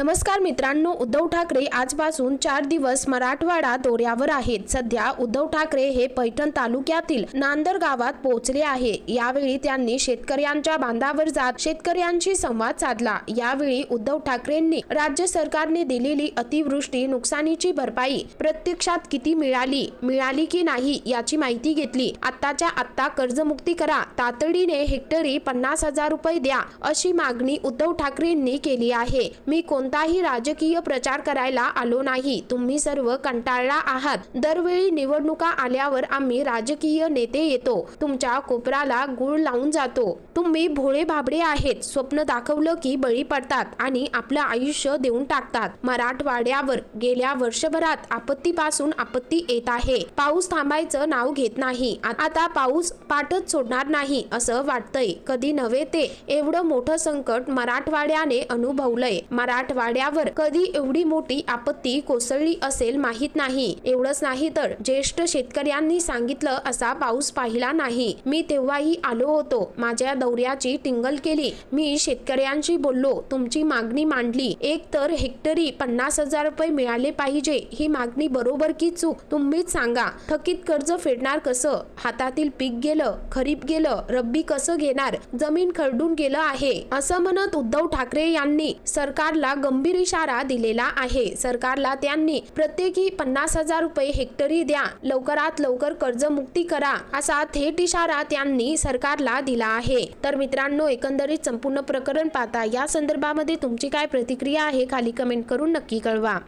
नमस्कार मित्रांनो उद्धव ठाकरे आजपासून चार दिवस मराठवाडा दौऱ्यावर आहेत. सध्या उद्धव ठाकरे हे पैठण तालुक्यातील नांदर गावात पोहोचले आहे. यावेळी त्यांनी शेतकऱ्यांच्या बांधावर जात शेतकऱ्यांशी संवाद साधला. यावेळी उद्धव ठाकरेंनी राज्य सरकारने दिलेली अतिवृष्टी नुकसानीची भरपाई प्रत्यक्षात किती मिळाली मिळाली की नाही याची माहिती घेतली. आत्ताच्या आत्ता कर्जमुक्ती करा तातडीने हेक्टरी पन्नास हजार रुपये द्या अशी मागणी उद्धव ठाकरेंनी केली आहे. मी कोण कोणताही राजकीय प्रचार करायला आलो नाही. तुम्ही सर्व कंटाळला आहात. दरवेळी निवडणुका आल्यावर आम्ही राजकीय नेते येतो. तुमच्या कोपराला गुळ लावून जातो. तुम्ही भोळे भाबडे आहेत. स्वप्न दाखवलं की बळी पडतात आणि आपलं आयुष्य देऊन टाकतात. मराठवाड्यावर गेल्या वर्षभरात आपत्तीपासून आपत्ती येत आहे. पाऊस थांबायचं नाव घेत नाही. आता पाऊस पाठच सोडणार नाही असं वाटतंय. कधी नव्हे ते. एवढं मोठं संकट मराठवाड्याने अनुभवलंय. मराठवाड्यावर कधी एवढी मोठी आपत्ती कोसळली असेल माहीत नाही. एवढंच नाही तर ज्येष्ठ शेतकऱ्यांनी सांगितलं असा पाऊस पाहिला नाही. मी तेव्हाही आलो होतो. माझ्या दौऱ्याची टिंगल केली. मी शेतकऱ्यांशी बोललो. तुमची मागणी मांडली. एक तर हेक्टरी पन्नास हजार रुपये मिळाले पाहिजे. ही मागणी बरोबर की चूक तुम्हीच सांगा. थकीत कर्ज फेडणार कसं? हातातील पीक गेलं खरीप गेलं रब्बी कसं घेणार? जमीन खरडून गेलं आहे. असं म्हणत उद्धव ठाकरे यांनी सरकारला गंभीर इशारा दिलेला आहे. सरकारला त्यांनी प्रत्येकी पन्नास हजार रुपये हेक्टरी द्या. लवकरात लवकर कर्जमुक्ती करा असा थेट इशारा त्यांनी सरकारला दिला आहे. तर मित्रांनो एकंदरीत संपूर्ण प्रकरण पाहता या संदर्भामध्ये तुमची काय प्रतिक्रिया आहे खाली कमेंट करून नक्की कळवा.